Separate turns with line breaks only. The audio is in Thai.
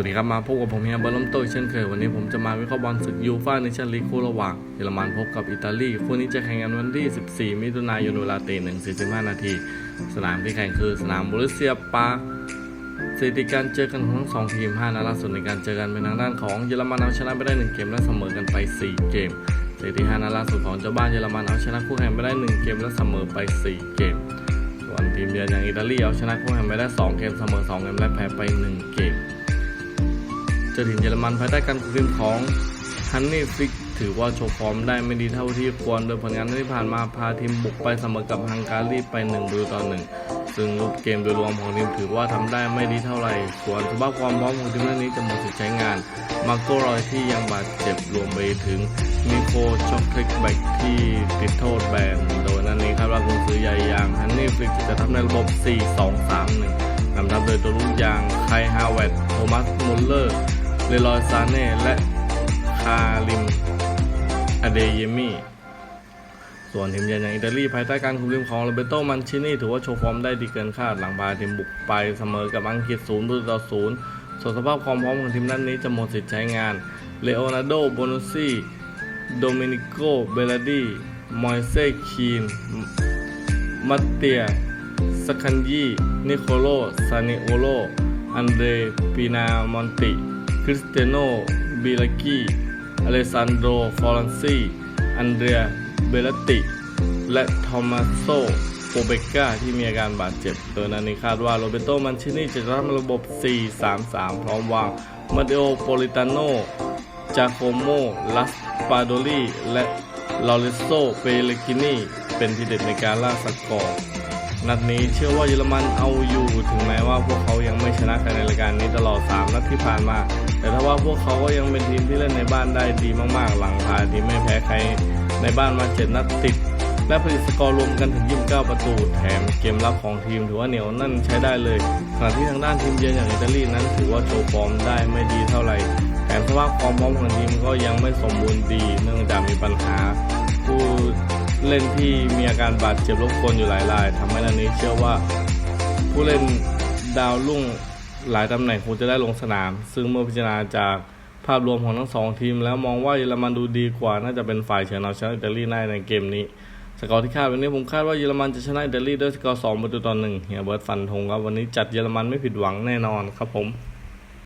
วัสดีครับมาพบกับผมเฮียเบอร์ลมโต้อีกเช่นเคย วันนี้ผมจะมาวิเคราะห์บอลศึกยูฟ่าเนชั่นลีกคู่ระหว่างเยอรมันพบกับอิตาลีคู่นี้จะแข่งกันวันที่ 14 มิถุนายนเวลาตีหนึ่ง45นาที สนามที่แข่งคือสนามบรูเซียปาร์คสถิติการเจอกันของทั้งสองทีม 5นัดล่าสุดในการเจอกันเป็นทางด้านของเยอรมันเอาชนะไปได้ 1 เกมและเสมอกันไป 4 เกมสถิติ5นัดล่าสุดของเจ้าบ้านเยอรมันเอาชนะคู่แข่งไปได้ 1 เกมและเสมอไป 4 เกม ส่วนทีมเยือนอย่างอิตาลีเอาชนะคู่แข่งไปได้ 2 เกมเสมอ 2 เกมและแพ้ไป 1 เกม จอทีมเยอรมันภายใต้การคุมทีมของฮันนี่ฟิกถือว่าโชว์ฟอร์มได้ไม่ดีเท่าที่ควร โดยผลงานที่ผ่านมาพาทีมบุกไปเสมอกับฮังการีไป1ประตูต่อ1ซึ่งรูปเกมโดยรวมของทีมถือว่าทำได้ไม่ดีเท่าไหร่ ส่วนสภาพความพร้อมของทีมเรื่องนี้จะหมดสิทธิ์ใช้งาน มาโกรอยที่ยังบาดเจ็บรวมไปถึงมิโคช็อกเทคแบกที่ติดโทษแบนโดยนั้นนี้คาดว่ากุนซือใหญ่อย่างฮันนี่ฟิกจะทำในระบบ 4-2-3-1นำทัพโดยตัวลูกยางไคฮาวเวตโทมัสมุลเลอร์ เลรอยซาเน่และคาริมอเดเยมี่ส่วนทีมเยือนอย่างอิตาลีภายใต้การคุมทีมของโรเบโตมันชินี่ถือว่าโชว์ฟอร์มได้ดีเกินคาดหลังพาทีมบุกไปเสมอกับอังกฤษ0ประตูต่อ0ส่วนสภาพความพร้อมของทีมด้นนี้จะหมดสิทธิ์ใช้งานเลโอนาร์โดโบนุซี่โดมินิโกเบลาดีมอยเซคีนมัตเตียสคันยีนิโคโลซานิโอโลอันเดรปินามอนติ ริสเตโนบิลากีอเลซานโดฟอรันซีอันเดรียเบลติ และทอมัสโซโปเบกาที่มีอาการบาดเจ็บโดยนั้นนี้คาดว่าโรเบโตมันชินี่จะทำระบบ 4-3-3 พร้อมวางมาเดโอโปลิตาโนจาโคโมลัสปาโดลีและลอเรโซเปเลกินีเป็นทีเด็ดในการล่าสกอร์ นัดนี้เชื่อว่าเยอรมันเอาอยู่ถึงแม้ ชนะใครในรายการนี้ตลอด 3 นัดที่ผ่านมา แต่ถ้าว่าพวกเขาก็ยังเป็นทีมที่เล่นในบ้านได้ดีมากๆ หลังพาทีมไม่แพ้ใครในบ้านมา 7 นัดติด และผลิตสกอร์รวมกันถึง 29 ประตู แถมเกมรับของทีมถือว่าเหนียวนั่นใช้ได้เลยขณะที่ทางด้านทีมเยือนอย่างอิตาลีนั้น ถือว่าโชว์ฟอร์มได้ไม่ดีเท่าไหร่แถมสภาพความพร้อมของทีมก็ยังไม่สมบูรณ์ดี เนื่องจากมีปัญหาผู้เล่นที่มีอาการบาดเจ็บรบกวนอยู่หลายรายทำให้นันนี้เชื่อว่าผู้เล่น ดาวรุ่งหลายตำแหน่งคงจะได้ลงสนาม ซึ่งเมื่อพิจารณาจากภาพรวมของทั้งสองทีม แล้วมองว่าเยอรมันดูดีกว่า น่าจะเป็นฝ่ายเฉือนเอาชนะอิตาลีได้ในเกมนี้ สกอร์ที่คาดวันนี้ผมคาดว่าเยอรมันจะชนะอิตาลีด้วยสกอร์สองประตูต่อหนึ่งเฮียเบิร์ตฟันธงครับวันนี้จัดเยอรมันไม่ผิดหวังแน่นอนครับผม